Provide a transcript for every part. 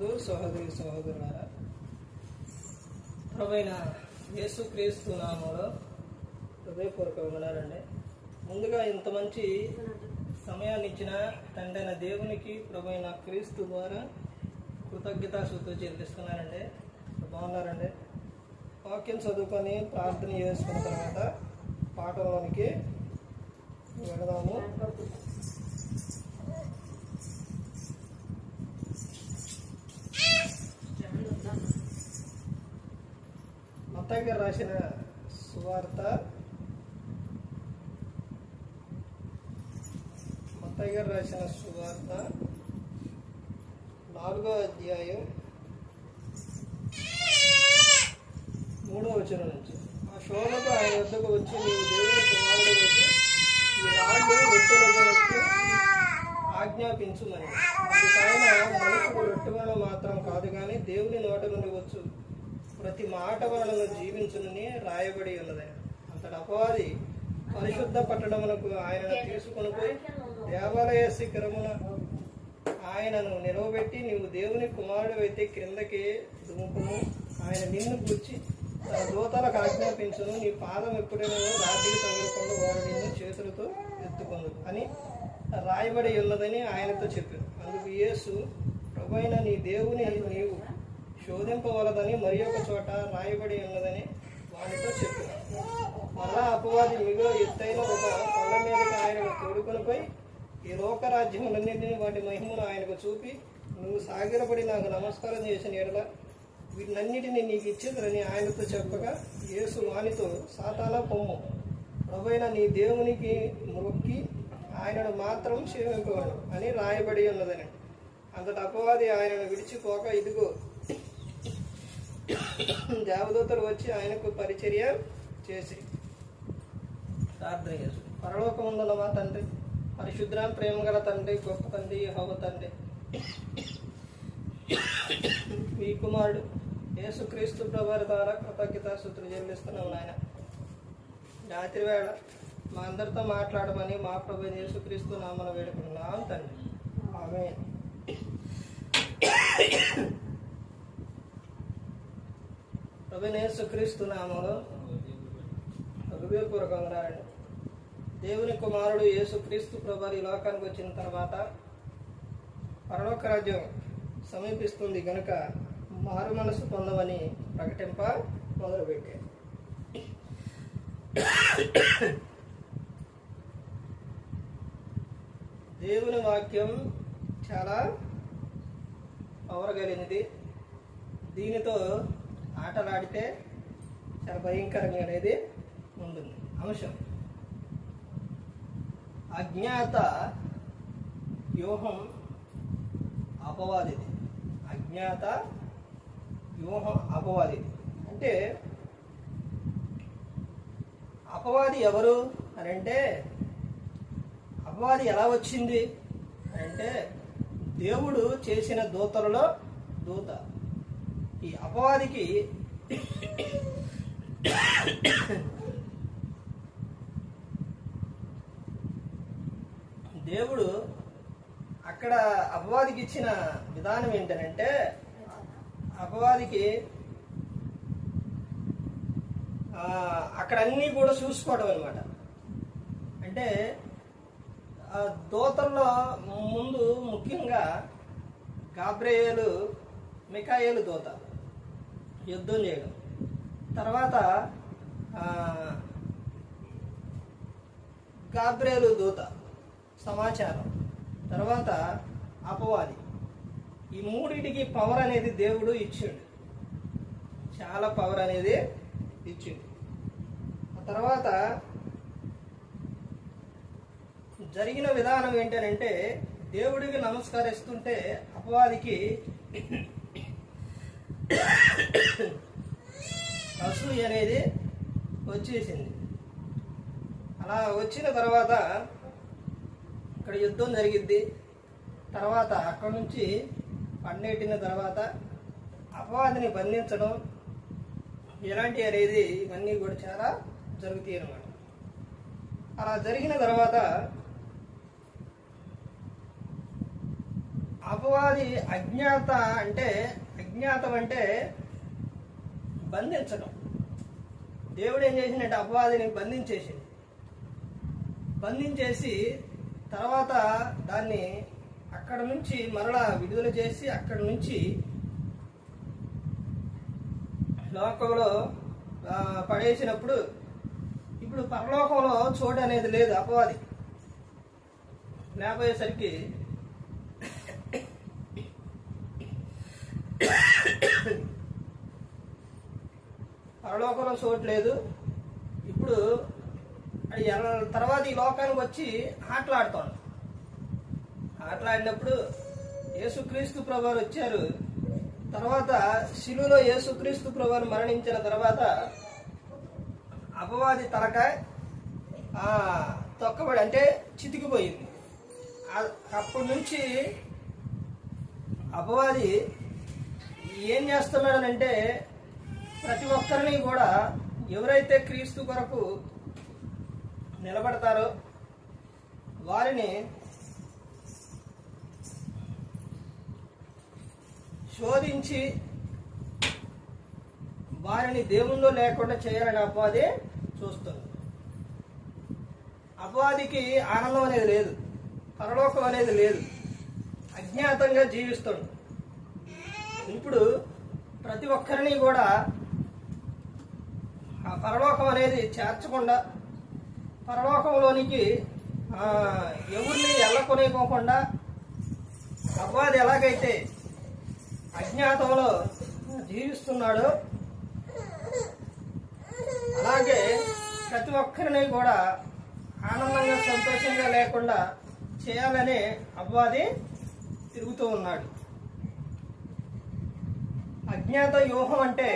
ముందు సహోదరి సహోదరులారా ప్రభైన యేసు క్రీస్తు నామంలో హృదయపూర్వక వందనాలండి ముందుగా ఇంత మంచి సమయాన్ని ఇచ్చిన తండ్రైన దేవునికి ప్రభైన క్రీస్తు ద్వారా కృతజ్ఞతాశుద్ధి చెల్లిస్తున్నానండి. బాగున్నారండి? వాక్యం చదువుకొని ప్రార్థన చేసుకున్న తర్వాత పాటలోనికి వెళదాము. మత్తయ్య గారు రాసిన సువార్త మత్తయ్య గారు రాసిన సువార్త నాలుగో అధ్యాయం మూడో వచనం నుంచి. ఆ శోభకు ఆయన వద్దకు వచ్చి నీవు దేవుని కుమారుడు వచ్చి ఈ రాళ్ళు రొట్టెలకు ఆజ్ఞాపించుమని అందుకైన మనుషుడు రొట్టె మాత్రం కాదు కానీ దేవుని నోట నుండి వచ్చు. ప్రతి మాట వలన జీవించునని రాయబడి ఉన్నది. అంతటి అపవాది పరిశుద్ధ పట్టణములకు ఆయనను తీసుకొని పోయి దేవాలయ శిఖరమున ఆయనను నిలవబెట్టి నీవు దేవుని కుమారుడు అయితే క్రిందకి దుముకును ఆయన నిన్ను గుర్చి తన దూతలకు ఆజ్ఞాపించును. నీ పాదం ఎప్పుడైనా రాత్రికి తగలకుండా వారు నిన్ను చేతులతో ఎత్తుకుందు అని రాయబడి ఉన్నదని ఆయనతో చెప్పారు అందుకు యేసు ప్రభువైన నీ దేవుని నీవు శోధింపవలదని మరి ఒక చోట రాయబడి ఉన్నదని వానితో చెప్పారు మళ్ళా అపవాది మిగులు ఎత్తైన ఒక కొండ మీదకి ఆయనను తోడుకొని పోయి ఈ లోకరాజ్యములన్నింటినీ వాటి మహిమను ఆయనకు చూపి నువ్వు సాగిరపడి నాకు నమస్కారం చేసిన ఎడల వీటినన్నిటిని నీకు ఇచ్చేదని ఆయనతో చెప్పగా యేసు వానితో సాతాన పొమ్ము ప్రభైన నీ దేవునికి మొక్కి ఆయనను మాత్రం సేవింపవను అని రాయబడి ఉన్నదని. అంతటి అపవాది ఆయనను విడిచిపోక ఇదిగో దేవదూతలు వచ్చి ఆయనకు పరిచర్య చేసి. ప్రార్థన చేసు పరలోకముందున్న మా తండ్రి. పరిశుద్ర ప్రేమ గల తండ్రి గొప్ప తండ్రి హోవ తండ్రి. మీ కుమారుడు యేసుక్రీస్తు ప్రభారి ద్వారా కృతజ్ఞతాస్తుతులు చెల్లిస్తున్నాం నాయన. రాత్రి వేళ మా అందరితో మాట్లాడమని మా ప్రభు యేసుక్రీస్తు నామన వేడుకున్నాం తండ్రి. ఆమె ప్రభు యేసుక్రీస్తు నామలో హృదయపూర్వకంగా దేవుని కుమారుడు యేసుక్రీస్తు ప్రభు ఈ లోకానికి వచ్చిన తర్వాత పరలోక రాజ్యం సమీపిస్తుంది గనుక మారు మనసు పొందమని ప్రకటింప మొదలుపెట్టారు దేవుని వాక్యం చాలా పవర్ దీనితో ఆటలు ఆటలాడితే చాలా భయంకరంగా అనేది ఉంటుంది. అంశం. అజ్ఞాత వ్యూహం అపవాదిది. అజ్ఞాత వ్యూహం అపవాదిది. అంటే అపవాది ఎవరు అని అంటే అపవాది ఎలా వచ్చింది అని అంటే దేవుడు చేసిన దూతలలో దూత. ఈ అపవాదికి దేవుడు అక్కడ అపవాదికి ఇచ్చిన విధానం ఏంటనంటే అపవాదికి అక్కడ అన్నీ కూడా చూసుకోవడం అనమాట అంటే ఆ దూతల్లో ముందు ముఖ్యంగా గాబ్రేయలు మికాయేలు దూత. యుద్ధం చేయడం. తర్వాత గాబ్రేలు దూత సమాచారం. తర్వాత అపవాది. ఈ మూడింటికి పవర్ అనేది దేవుడు ఇచ్చిండు. చాలా పవర్ అనేది ఇచ్చిండు. ఆ తర్వాత జరిగిన విధానం ఏంటంటే దేవుడికి నమస్కరిస్తుంటే అపవాదికి అసూయ అనేది వచ్చేసింది. అలా వచ్చిన తర్వాత ఇక్కడ యుద్ధం జరిగిద్ది. తర్వాత అక్కడ నుంచి పన్నెట్టిన తర్వాత అపవాదిని బంధించడం ఎలాంటి అనేది ఇవన్నీ కూడా చాలా జరుగుతాయి అన్నమాట. అలా జరిగిన తర్వాత అపవాది అజ్ఞాత అంటే అజ్ఞాతం అంటే బంధించడం. దేవుడు ఏం చేసిందంటే అపవాదిని బంధించేసింది బంధించేసి తర్వాత దాన్ని అక్కడ నుంచి మరలా విడుదల చేసి అక్కడ నుంచి లోకంలో పడేసినప్పుడు ఇప్పుడు పరలోకంలో చోటు అనేది లేదు అపవాది. లేకపోయేసరికి పరలోకంలో చూడలేదు ఇప్పుడు తర్వాత ఈ లోకానికి వచ్చి ఆటలాడుతాడు ఆటలాడినప్పుడు యేసుక్రీస్తు ప్రభువారు వచ్చారు. తర్వాత శిలులో యేసుక్రీస్తు ప్రభువారు మరణించిన తర్వాత అపవాది తలకాయ ఆ, తొక్కబడి అంటే చితికిపోయింది. అప్పటి నుంచి అపవాది ఏం చేస్తున్నాడనంటే ప్రతి ఒక్కరిని కూడా ఎవరైతే క్రీస్తు కొరకు నిలబడతారో వారిని శోధించి వారిని దేవుల్లో లేకుండా చేయాలని అపవాది చూస్తుంది. అపవాదికి ఆనందం అనేది లేదు పరలోకం అనేది లేదు అజ్ఞాతంగా జీవిస్తుంది. ఇప్పుడు ప్రతి ఒక్కరిని కూడా ఆ పరలోకం అనేది చేర్చకుండా పరలోకంలోనికి ఎవరిని ఎల్లకొనిపోకుండా అబ్బాది ఎలాగైతే అజ్ఞాతంలో జీవిస్తున్నాడో అలాగే ప్రతి ఒక్కరిని కూడా ఆనందంగా సంతోషంగా లేకుండా చేయాలని అబ్బాది తిరుగుతూ ఉన్నాడు. అజ్ఞాత వ్యూహం అంటే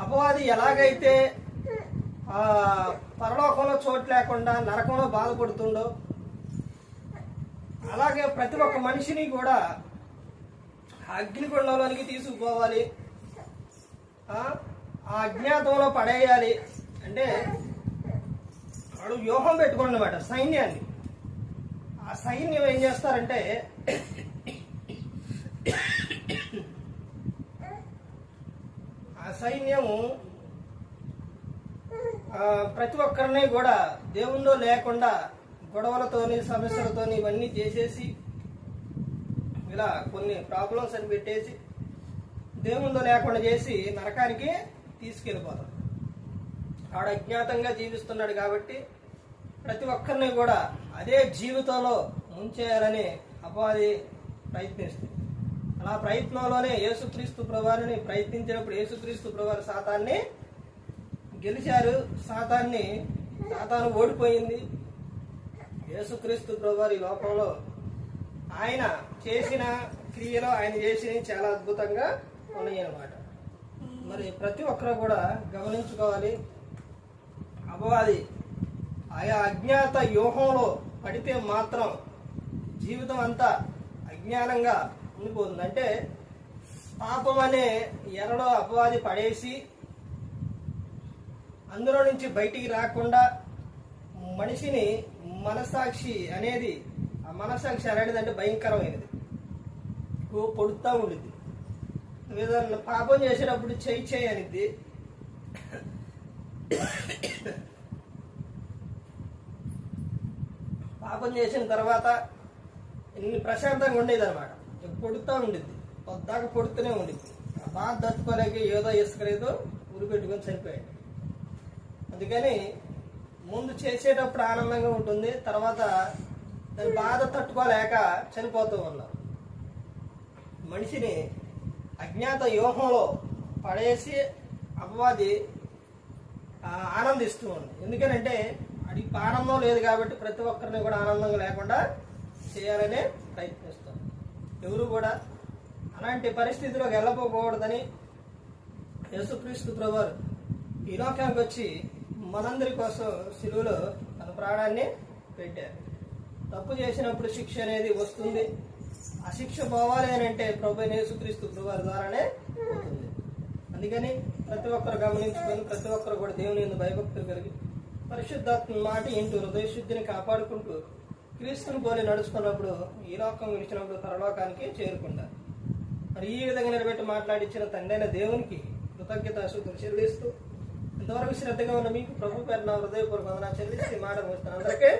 అపవాది ఎలాగైతే పరలోకంలో చోటు లేకుండా నరకంలో బాధపడుతుండో అలాగే ప్రతి ఒక్క మనిషిని కూడా అగ్నిగుండంలోనికి తీసుకుపోవాలి. ఆ అజ్ఞాతంలో పడేయాలి. అంటే వాడు వ్యూహం పెట్టుకోండి సైన్యాన్ని. ఆ సైన్యం ఏం చేస్తారంటే ఆ సైన్యము ప్రతి ఒక్కరిని కూడా దేవుణ్ణో లేకుండా గొడవలతోని సమస్యలతోని ఇవన్నీ చేసేసి ఇలా కొన్ని ప్రాబ్లమ్స్ అని పెట్టేసి దేవుల్లో లేకుండా చేసి నరకానికి తీసుకెళ్ళిపోతాం. ఆడ అజ్ఞాతంగా జీవిస్తున్నాడు కాబట్టి ప్రతి ఒక్కరిని కూడా అదే జీవితంలో ముంచేయాలని అపవాది ప్రయత్నిస్తుంది. ఆ ప్రయత్నంలోనే యేసుక్రీస్తు ప్రభువారిని ప్రయత్నించినప్పుడు యేసుక్రీస్తు ప్రభువారి శాతాన్ని గెలిచారు. శాతాన్ని సాతాను ఓడిపోయింది. యేసుక్రీస్తు ప్రభువారి ఈ లోకంలో ఆయన చేసిన క్రియలో ఆయన చేసినవి చాలా అద్భుతంగా ఉన్నాయి అన్నమాట మరి ప్రతి ఒక్కరు కూడా గమనించుకోవాలి. అపవాది ఆయా అజ్ఞాత వ్యూహంలో పడితే మాత్రం జీవితం అంతా అజ్ఞానంగా ఉండిపోతుంది. అంటే పాపం అనే ఎరడో అపవాది పడేసి అందులో నుంచి బయటికి రాకుండా మనిషిని మనసాక్షి అనేది ఆ మనసాక్షి అనేది అంటే భయంకరమైనది. పొడుతూ ఉండిద్ది. ఏదన్నా పాపం చేసేటప్పుడు చేయి చేయి అనిద్ది. పాపం చేసిన తర్వాత ఇన్ని ప్రశాంతంగా ఉండేది అనమాట పొడుతూ ఉండిద్ది. పొద్దాక పొడుతూనే ఉండిద్ది. ఆ బాధ తట్టుకోలేక ఏదో ఇసుకలేదో ఉరి పెట్టుకొని చనిపోయాడు. అందుకని ముందు చేసేటప్పుడు ఆనందంగా ఉంటుంది తర్వాత దాని బాధ తట్టుకోలేక చనిపోతూ ఉన్నారు మనిషిని అజ్ఞాత వ్యూహంలో పడేసి అపవాది ఆనందిస్తూ ఉంది. ఎందుకనంటే అది ఆనందం లేదు కాబట్టి ప్రతి ఒక్కరిని కూడా ఆనందంగా లేకుండా చేయాలనే ప్రయత్నిస్తాం ఎవరు కూడా అలాంటి పరిస్థితిలోకి వెళ్ళకపోకూడదని యేసుక్రీస్తు ప్రభువారు ఈ లోకానికి వచ్చి మనందరి కోసం సిలువలో తన ప్రాణాన్ని పెట్టారు. తప్పు చేసినప్పుడు శిక్ష అనేది వస్తుంది. ఆ శిక్ష పోవాలి అని అంటే ప్రభు యేసుక్రీస్తు ప్రభువారి ద్వారానే పోతుంది అందుకని ప్రతి ఒక్కరు గమనించుకొని ప్రతి ఒక్కరు కూడా దేవుని భయభక్తులు కలిగి పరిశుద్ధాత్మ మాట ఇంటూ హృదయశుద్ధిని కాపాడుకుంటూ క్రీస్తుని పోలి నడుచుకున్నప్పుడు ఈ లోకం విడిచినప్పుడు పరలోకానికి చేరుకుంటారు. మరి ఈ విధంగా నిలబెట్టి మాట్లాడించిన తండైన దేవునికి కృతజ్ఞత అసూతులు చెల్లిస్తూ ఇంతవరకు శ్రద్ధగా ఉన్న మీకు ప్రభు పేరున హృదయపూర్వక వందన చెల్లిస్తూ మాట ముగిస్తాను అందరికీ